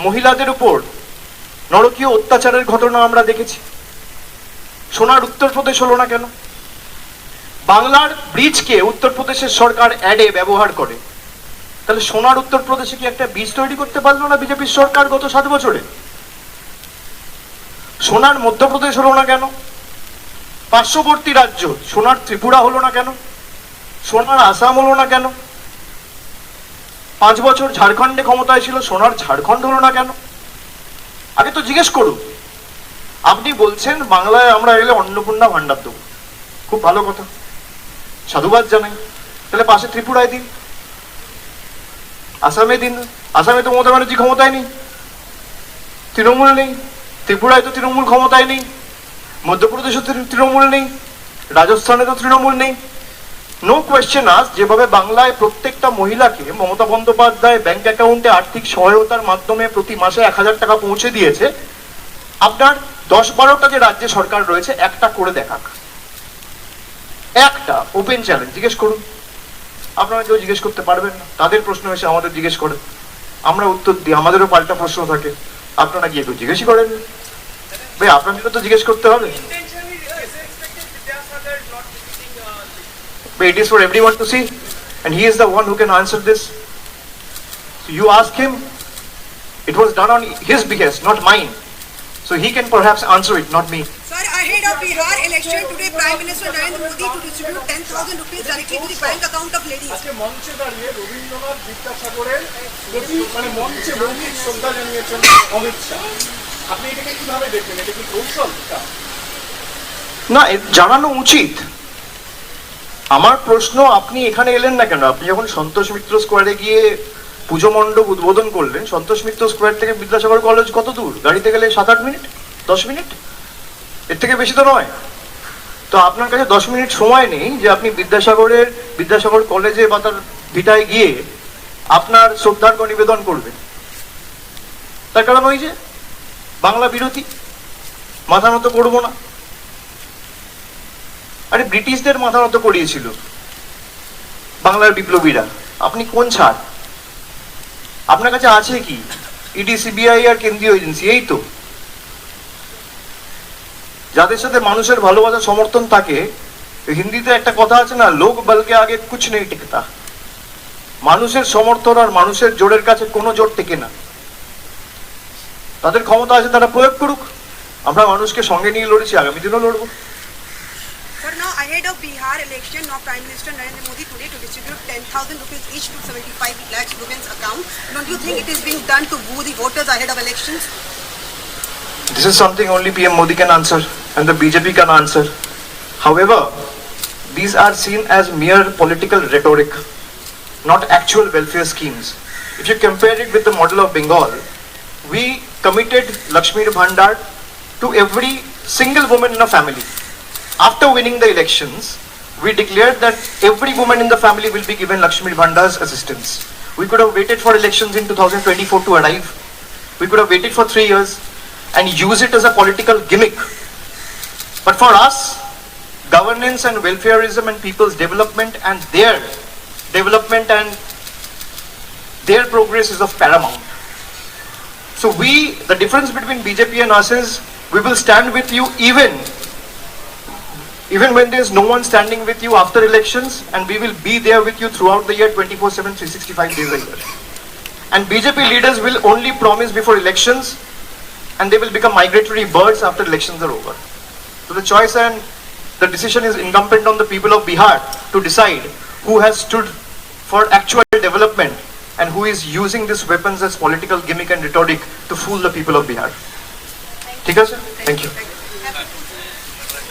মহিলাদের উপর নরকীয় অত্যাচারের ঘটনা আমরা দেখেছি। সোনার উত্তরপ্রদেশ হলো না কেন? বাংলার ব্রিজকে উত্তরপ্রদেশের সরকার অ্যাডে ব্যবহার করে। তাহলে সোনার উত্তরপ্রদেশে কি একটা বীজ তৈরি করতে পারল না বিজেপির সরকার গত সাত বছরে? সোনার মধ্যপ্রদেশ হলো না কেন? পার্শ্ববর্তী রাজ্য, সোনার ত্রিপুরা হলো না কেন? সোনার আসাম হলো না কেন? পাঁচ বছর ঝাড়খণ্ডে ক্ষমতায় ছিল, সোনার ঝাড়খণ্ড হলো না কেন? আগে তো জিজ্ঞেস করুন। আপনি বলছেন বাংলায় আমরা এলে অন্নপূর্ণা ভান্ডার দেবো। খুব ভালো কথা। সাধুবাদ জানাই। তাহলে পাশে ত্রিপুরায় দিন। আসামে দিন। আসামে তো মমতা ব্যানার্জি ক্ষমতায় নেই। তৃণমূল নেই। ত্রিপুরায় তো তৃণমূল ক্ষমতায় নেই। মধ্যপ্রদেশে তৃণমূল নেই। রাজস্থানে তো তৃণমূল নেই। নো কোয়েশ্চেন আস যেভাবে বাংলায় প্রত্যেকটা মহিলাকে মমতা বন্দ্যোপাধ্যায় ব্যাংক অ্যাকাউন্টে আর্থিক সহায়তার মাধ্যমে প্রতি মাসে এক হাজার টাকা পৌঁছে দিয়েছে, আপনার দশ বারোটা যে রাজ্যে সরকার রয়েছে, একটা করে দেখাক। একটা ওপেন চ্যালেঞ্জ জিজ্ঞেস করুন। আপনারা কেউ জিজ্ঞেস করতে পারবেন না। তাদের প্রশ্ন এসে আমাদের জিজ্ঞেস করে আমরা উত্তর দিই, আমাদেরও পাল্টা প্রশ্ন থাকে। আপনারা গিয়ে কেউ জিজ্ঞেসই করেন। ভাই আপনাদেরও তো জিজ্ঞেস করতে হবে। It uh, is for everyone to see, and he is the one who can answer this. So you ask him. It was done on his behest, not mine. So he can perhaps answer it, not me. Sir, ahead of Bihar election today, Prime Minister Narendra Modi to distribute 10,000 rupees directly to the bank account of ladies. আজকে মঞ্চে দাঁড়িয়ে রবীন্দ্রনাথ বিদ্যাসাগরের প্রতি মানে মঞ্চে মৌখিক শ্রদ্ধা জানিয়েছেন অমিত শাহ আপনি এটাকে কীভাবে দেখবেন এটা কি কৌশল না জানানো উচিত আমার প্রশ্ন, আপনি এখানে এলেন না কেন? আপনি যখন সন্তোষ মিত্র স্কোয়ারে গিয়ে পুজো মণ্ডপ উদ্বোধন করলেন, সন্তোষ মিত্র স্কোয়ার থেকে বিদ্যাসাগর কলেজ কত দূর? গাড়িতে গেলে সাত আট মিনিট? দশ মিনিট? এর থেকে বেশি তো নয়। তো আপনার কাছে দশ মিনিট সময় নেই যে আপনি বিদ্যাসাগরের, বিদ্যাসাগর কলেজে বা তার ভিটায় গিয়ে আপনার শ্রদ্ধার্ঘ নিবেদন করবেন। তার কারণ ওই যে বাংলা বিরোধী মাথা মতো করব না। আরে ব্রিটিশদের মাথা নত করিয়েছিল বাংলার বিপ্লবীরা। আপনি কোন ছাড়? আপনার কাছে আছে কি? ইডি সিবিআই আর কেন্দ্রীয় এজেন্সি, এই তো। যাদের সাথে মানুষের ভালোবাসা, সমর্থন থাকে, হিন্দিতে একটা কথা আছে না, লোক বলকে আগে কুছ নেই টিকতা। মানুষের সমর্থন আর মানুষের জোরের কাছে কোনো জোর টেকে না। তাদের ক্ষমতা আছে, তারা প্রয়োগ করুক। আমরা মানুষকে সঙ্গে নিয়ে লড়েছি, আগামী দিনও লড়বো। Ahead of Bihar election, now Prime Minister Narendra Modi today to distribute 10,000 rupees each to 75 lakhs women's account. Don't you think it is being done to woo the voters ahead of elections? This is something only PM Modi can answer and the BJP can answer. However, these are seen as mere political rhetoric, not actual welfare schemes. If you compare it with the model of Bengal, we committed Lakshmi Bhandar to every single woman in a family. After winning the elections, we declared that every woman in the family will be given Lakshmi Bhandar's assistance. We could have waited for elections in 2024 to arrive. We could have waited for three years and use it as a political gimmick. But for us, governance and welfareism and people's development and their development and their progress is of paramount. So we, the difference between BJP and us is we will stand with you even even when there is no one standing with you after elections, and we will be there with you throughout the year 24 7, 365 days a year. And BJP leaders will only promise before elections, and they will become migratory birds after elections are over. So the choice and the decision is incumbent on the people of Bihar to decide who has stood for actual development and who is using these weapons as political gimmick and rhetoric to fool the people of Bihar. Thank you. Thank you.